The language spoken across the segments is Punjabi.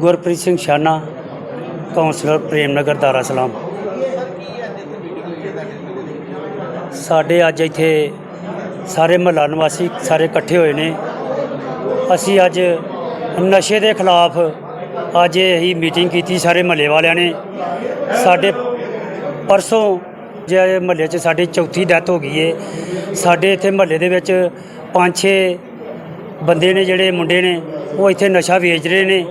ਗੁਰਪ੍ਰੀਤ ਸਿੰਘ ਸ਼ਾਨਾ ਕਾਉਂਸਲਰ ਪ੍ਰੇਮ ਨਗਰ ਦਾਰਾ ਸਲਾਮ ਸਾਡੇ ਅੱਜ ਇੱਥੇ ਸਾਰੇ ਮਹੱਲਾ ਨਿਵਾਸੀ ਸਾਰੇ ਇਕੱਠੇ ਹੋਏ ਨੇ। ਅਸੀਂ ਅੱਜ ਨਸ਼ੇ ਦੇ ਖਿਲਾਫ ਅੱਜ ਇਹੀ ਮੀਟਿੰਗ ਕੀਤੀ ਸਾਰੇ ਮਹੱਲੇ ਵਾਲਿਆਂ ਨੇ। ਸਾਡੇ ਪਰਸੋਂ ਜੇ ਮਹੱਲੇ 'ਚ ਸਾਡੀ ਚੌਥੀ ਡੈਥ ਹੋ ਗਈ ਏ। ਸਾਡੇ ਇੱਥੇ ਮਹੱਲੇ ਦੇ ਵਿੱਚ ਪੰਜ ਛੇ ਬੰਦੇ ਨੇ ਜਿਹੜੇ ਮੁੰਡੇ ਨੇ, ਉਹ ਇੱਥੇ ਨਸ਼ਾ ਵੇਚ ਰਹੇ ਨੇ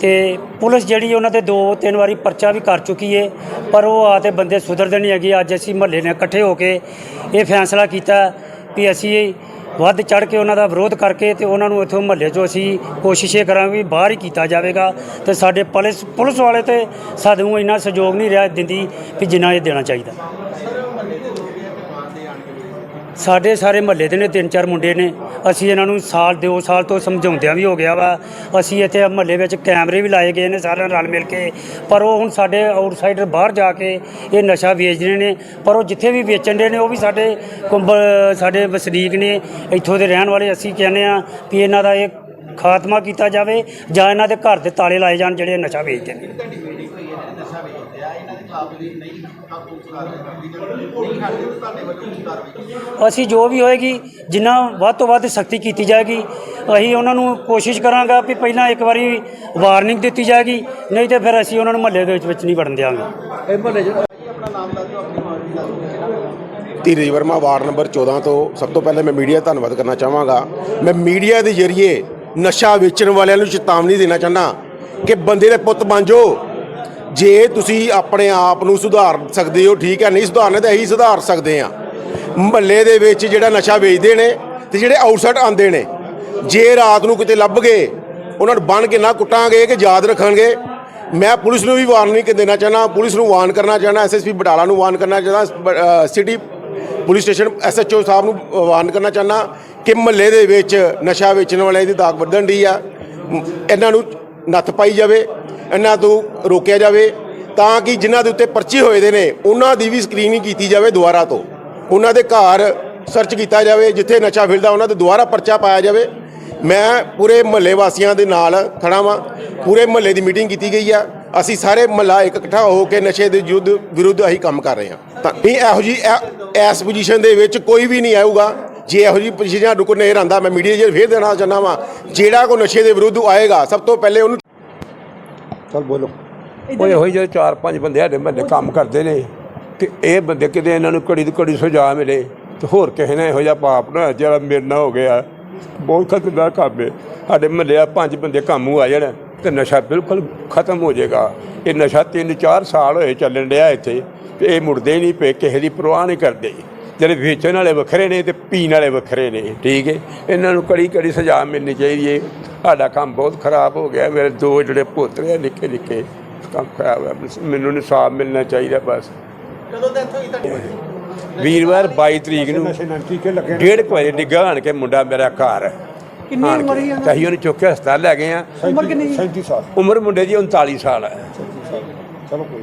ਤੇ ਪੁਲਿਸ ਜਿਹੜੀ ਉਹਨਾਂ ਤੇ ਦੋ ਤਿੰਨ ਵਾਰੀ ਪਰਚਾ ਵੀ ਕਰ ਚੁੱਕੀ ਏ, ਪਰ ਉਹ ਆ ਤੇ ਬੰਦੇ ਸੁਧਰਦੇ ਨਹੀਂ ਹੈਗੇ। ਅੱਜ ਅਸੀਂ ਮਹੱਲੇ ਨੇ ਇਕੱਠੇ ਹੋ ਕੇ ਇਹ ਫੈਸਲਾ ਕੀਤਾ ਵੀ ਅਸੀਂ ਵੱਧ ਚੜ ਕੇ ਉਹਨਾਂ ਦਾ ਵਿਰੋਧ ਕਰਕੇ ਤੇ ਉਹਨਾਂ ਨੂੰ ਇੱਥੋਂ ਮਹੱਲੇ 'ਚੋਂ ਅਸੀਂ ਕੋਸ਼ਿਸ਼ ਇਹ ਕਰਾਂਗੇ ਵੀ ਬਾਹਰ ਹੀ ਕੀਤਾ ਜਾਵੇਗਾ ਤੇ ਸਾਡੇ ਪੁਲਿਸ ਪੁਲਿਸ ਵਾਲੇ ਤੇ ਸਾਨੂੰ ਇੰਨਾ ਸਹਿਯੋਗ ਨਹੀਂ ਰਿਹਾ ਦਿੰਦੀ ਵੀ ਜਿੰਨਾ ਇਹ ਦੇਣਾ ਚਾਹੀਦਾ। ਸਾਡੇ ਸਾਰੇ ਮਹੱਲੇ ਦੇ ਨੇ ਤਿੰਨ ਚਾਰ ਮੁੰਡੇ ਨੇ। ਅਸੀਂ ਇਹਨਾਂ ਨੂੰ ਸਾਲ ਦੋ ਸਾਲ ਤੋਂ ਸਮਝਾਉਂਦਿਆਂ ਵੀ ਹੋ ਗਿਆ ਵਾ। ਅਸੀਂ ਇੱਥੇ ਮਹੱਲੇ ਵਿੱਚ ਕੈਮਰੇ ਵੀ ਲਾਏ ਗਏ ਨੇ ਸਾਰਿਆਂ ਨਾਲ ਮਿਲ ਕੇ। ਪਰ ਉਹ ਹੁਣ ਸਾਡੇ ਆਊਟਸਾਈਡਰ ਬਾਹਰ ਜਾ ਕੇ ਇਹ ਨਸ਼ਾ ਵੇਚ ਰਹੇ ਨੇ। ਪਰ ਉਹ ਜਿੱਥੇ ਵੀ ਵੇਚਣ ਦੇ ਨੇ ਉਹ ਵੀ ਸਾਡੇ ਕੁੰਬ ਸਾਡੇ ਵਸਨੀਕ ਨੇ। ਇੱਥੋਂ ਦੇ ਰਹਿਣ ਵਾਲੇ ਅਸੀਂ ਕਹਿੰਦੇ ਆ ਵੀ ਇਹਨਾਂ ਦਾ ਇਹ ਖਾਤਮਾ ਕੀਤਾ ਜਾਵੇ ਜਾਂ ਇਹਨਾਂ ਦੇ ਘਰ ਦੇ ਤਾਲੇ ਲਾਏ ਜਾਣ ਜਿਹੜੇ ਨਸ਼ਾ ਵੇਚਦੇ ਨੇ ਤੁਹਾਡੀ ਮੀਟਿੰਗ ਹੋਈ ਹੈ ਜਿਹੜੇ ਨਸ਼ਾ ਵੇਚਦੇ ਆ ਇਹਨਾਂ ਦੇ ਖਿਲਾਫ ਜਿਹੜੀ ਨਹੀਂ ਕਾਬੂ ਕਰ ਰਹੀ ਨਹੀਂ ਹਟਦੇ ਤਾਂ ਤੁਹਾਡੇ ਵੱਲੋਂ ਕੀ ਕਾਰਵਾਈ ਅਸੀਂ ਜੋ ਵੀ ਹੋਏਗੀ ਜਿੰਨਾ ਵੱਧ ਤੋਂ ਵੱਧ ਸਖਤੀ ਕੀਤੀ ਜਾਏਗੀ ਅਸੀਂ ਉਹਨਾਂ ਨੂੰ ਕੋਸ਼ਿਸ਼ ਕਰਾਂਗਾ ਵੀ ਪਹਿਲਾਂ ਇੱਕ ਵਾਰੀ ਵਾਰਨਿੰਗ ਦਿੱਤੀ ਜਾਏਗੀ ਨਹੀਂ ਤੇ ਫਿਰ ਅਸੀਂ ਉਹਨਾਂ ਨੂੰ ਮਹੱਲੇ ਦੇ ਵਿੱਚ ਵਿੱਚ ਨਹੀਂ ਵੜਨ ਦਿਆਂਗੇ। ਆਪਣਾ ਨਾਮ ਦੱਸ ਦਿਓ ਆਪਣੀ ਮਾਰਕੀ ਦੱਸ। ਦਿਓ ਧੀਰਜ ਵਰਮਾ ਵਾਰਡ ਨੰਬਰ 14 ਤੋਂ। ਸਭ ਤੋਂ ਪਹਿਲੇ ਮੈਂ ਮੀਡੀਆ ਦਾ ਧੰਨਵਾਦ ਕਰਨਾ ਚਾਹਾਂਗਾ। ਮੈਂ ਮੀਡੀਆ ਦੇ ਜ਼ਰੀਏ ਨਸ਼ਾ ਵੇਚਣ ਵਾਲਿਆਂ ਨੂੰ ਚੇਤਾਵਨੀ ਦੇਣਾ ਚਾਹੁੰਦਾ ਕਿ ਬੰਦੇ ਦੇ ਪੁੱਤ ਬਣ ਜਾਓ। ਜੇ ਤੁਸੀਂ ਆਪਣੇ ਆਪ ਨੂੰ ਸੁਧਾਰ ਸਕਦੇ ਹੋ, ਠੀਕ ਹੈ, ਨਹੀਂ ਸੁਧਾਰਨੇ ਤਾਂ ਇਹੀ ਸੁਧਾਰ ਸਕਦੇ ਆ ਮਹੱਲੇ ਦੇ ਵਿੱਚ ਜਿਹੜਾ ਨਸ਼ਾ ਵੇਚਦੇ ਨੇ ਤੇ ਜਿਹੜੇ ਆਊਟਸਾਈਡ ਆਉਂਦੇ ਨੇ, ਜੇ ਰਾਤ ਨੂੰ ਕਿਤੇ ਲੱਭ ਗਏ, ਉਹਨਾਂ ਨੂੰ ਬੰਨ ਕੇ ਨਾ ਕੁੱਟਾਂਗੇ ਕਿ ਯਾਦ ਰੱਖਣਗੇ। ਮੈਂ ਪੁਲਿਸ ਨੂੰ ਵੀ ਵਾਰਨਿੰਗ ਦੇਣਾ ਚਾਹਨਾ ਪੁਲਿਸ ਨੂੰ ਵਾਰਨ ਕਰਨਾ ਚਾਹਨਾ ਐਸਐਸਪੀ ਬਟਾਲਾ ਨੂੰ ਵਾਰਨ ਕਰਨਾ ਚਾਹਨਾ ਸਿਟੀ ਪੁਲਿਸ ਸਟੇਸ਼ਨ ਐਸਐਚਓ ਸਾਹਿਬ ਨੂੰ ਵਾਰਨ ਕਰਨਾ ਚਾਹਨਾ ਕਿ ਮਹੱਲੇ ਦੇ ਵਿੱਚ ਨਸ਼ਾ ਵੇਚਣ ਵਾਲਿਆਂ ਦੀ ਦਾਗ ਵੱਧਣ ਦੀ ਆ। ਇਹਨਾਂ ਨੂੰ ਨੱਥ ਪਾਈ ਜਾਵੇ। ਇਹਨਾਂ ਤੋਂ ਰੋਕਿਆ ਜਾਵੇ ਤਾਂ ਕਿ ਜਿਨ੍ਹਾਂ ਦੇ ਉੱਤੇ ਪਰਚੇ ਹੋਏ ਦੇ ਨੇ, ਉਹਨਾਂ ਦੀ ਵੀ ਸਕਰੀਨਿੰਗ ਕੀਤੀ ਜਾਵੇ ਦੁਬਾਰਾ ਤੋਂ। ਉਹਨਾਂ ਦੇ ਘਰ ਸਰਚ ਕੀਤਾ ਜਾਵੇ, ਜਿੱਥੇ ਨਸ਼ਾ ਫਿਰਦਾ ਉਹਨਾਂ ਤੇ ਦੁਬਾਰਾ ਪਰਚਾ ਪਾਇਆ ਜਾਵੇ। ਮੈਂ ਪੂਰੇ ਮਹੱਲੇ ਵਾਸੀਆਂ ਦੇ ਨਾਲ ਖੜਾ ਵਾਂ। ਪੂਰੇ ਮਹੱਲੇ ਦੀ ਮੀਟਿੰਗ ਕੀਤੀ ਗਈ ਆ। ਅਸੀਂ ਸਾਰੇ ਮਹੱਲਾ ਇੱਕ ਇਕੱਠਾ ਹੋ ਕੇ ਨਸ਼ੇ ਦੇ ਯੁੱਧ ਵਿਰੁੱਧ ਅਸੀਂ ਕੰਮ ਕਰ ਰਹੇ ਹਾਂ। ਤਾਂ ਨਹੀਂ, ਇਹੋ ਜੀ ਇਸ ਪੋਜੀਸ਼ਨ ਦੇ ਵਿੱਚ ਕੋਈ ਵੀ ਨਹੀਂ ਆਊਗਾ। ਜੇ ਇਹੋ ਜੀ ਪੋਜੀਸ਼ਨ ਨੂੰ ਨਹੀਂ ਆਂਦਾ ਮੈਂ ਮੀਡੀਆ 'ਚ ਫੇਰ ਦੇਣਾ ਚਾਹੁੰਦਾ ਵਾਂ। ਜਿਹੜਾ ਕੋ ਨਸ਼ੇ ਦੇ ਵਿਰੁੱਧ ਆਏਗਾ, ਸਭ ਤੋਂ ਪਹਿਲੇ ਉਹਨੂੰ ਚਲ ਬੋਲੋ। ਉਹ ਇਹੋ ਜਿਹੇ ਚਾਰ ਪੰਜ ਬੰਦੇ ਸਾਡੇ ਮਹੱਲੇ ਕੰਮ ਕਰਦੇ ਨੇ ਕਿ ਇਹ ਬੰਦੇ ਕਿਤੇ ਇਹਨਾਂ ਨੂੰ ਕੜੀ ਦੀ ਕੜੀ ਸੁਝਾ ਮਿਲੇ ਤੇ ਹੋਰ ਕਿਸੇ ਨੇ ਇਹੋ ਜਿਹਾ ਪਾਪ ਨਾ ਜਿਹੜਾ ਮੇਰੇ ਨਾਲ ਹੋ ਗਿਆ। ਬਹੁਤ ਖਤਰਨਾਕ ਕੰਮ ਹੈ ਸਾਡੇ ਮਹੱਲੇ ਆ ਪੰਜ ਬੰਦੇ ਕਾਮੂ ਆ ਜਾਣ ਤੇ ਨਸ਼ਾ ਬਿਲਕੁਲ ਖਤਮ ਹੋ ਜਾਏਗਾ। ਇਹ ਨਸ਼ਾ 3-4 ਸਾਲ ਹੋਏ ਚੱਲਣ ਡਿਆ ਇੱਥੇ ਤੇ ਇਹ ਮੁੜਦੇ ਨਹੀਂ ਪਏ ਕਿਸੇ ਦੀ ਪਰਵਾਹ ਨਹੀਂ ਕਰਦੇ। ਜਿਹੜੇ ਵੇਚਣ ਵਾਲੇ ਵੱਖਰੇ ਨੇ ਤੇ ਪੀਣ ਵਾਲੇ ਵੱਖਰੇ ਨੇ ਠੀਕ ਹੈ? ਇਹਨਾਂ ਨੂੰ ਕੜੀ ਕੜੀ ਸਜ਼ਾ ਮਿਲਣੀ ਚਾਹੀਦੀ ਹੈ। ਸਾਡਾ ਕੰਮ ਬਹੁਤ ਖਰਾਬ ਹੋ ਗਿਆ ਮੇਰੇ ਦੋ ਜਿਹੜੇ ਪੋਤਰੇ ਆ ਨਿੱਕੇ ਨਿੱਕੇ ਕੰਮ ਖਰਾਬ ਹੈ। ਮੈਨੂੰ ਇਨਸਾਫ ਮਿਲਣਾ ਚਾਹੀਦਾ ਬਸ। ਕਦੋਂ ਡੈਥ ਹੋਈ ਤੁਹਾਡੀ? ਵੀਰਵਾਰ 22 ਤਰੀਕ ਨੂੰ ਡੇਢ ਕੁ ਵਜੇ ਡਿੱਗਾ ਆਣ ਕੇ ਮੁੰਡਾ ਮੇਰਾ ਘਰ ਕਿੰਨੀ ਉਮਰ ਹੀ ਤਾਂ ਅਸੀਂ ਉਹਨੂੰ ਚੁੱਕ ਕੇ ਹਸਪਤਾਲ ਲੈ ਗਏ ਆ ਉਮਰ ਕਿੰਨੀ 37 ਸਾਲ। ਉਮਰ ਮੁੰਡੇ ਦੀ 39 ਸਾਲ ਹੈ। ਚਲੋ ਕੋਈ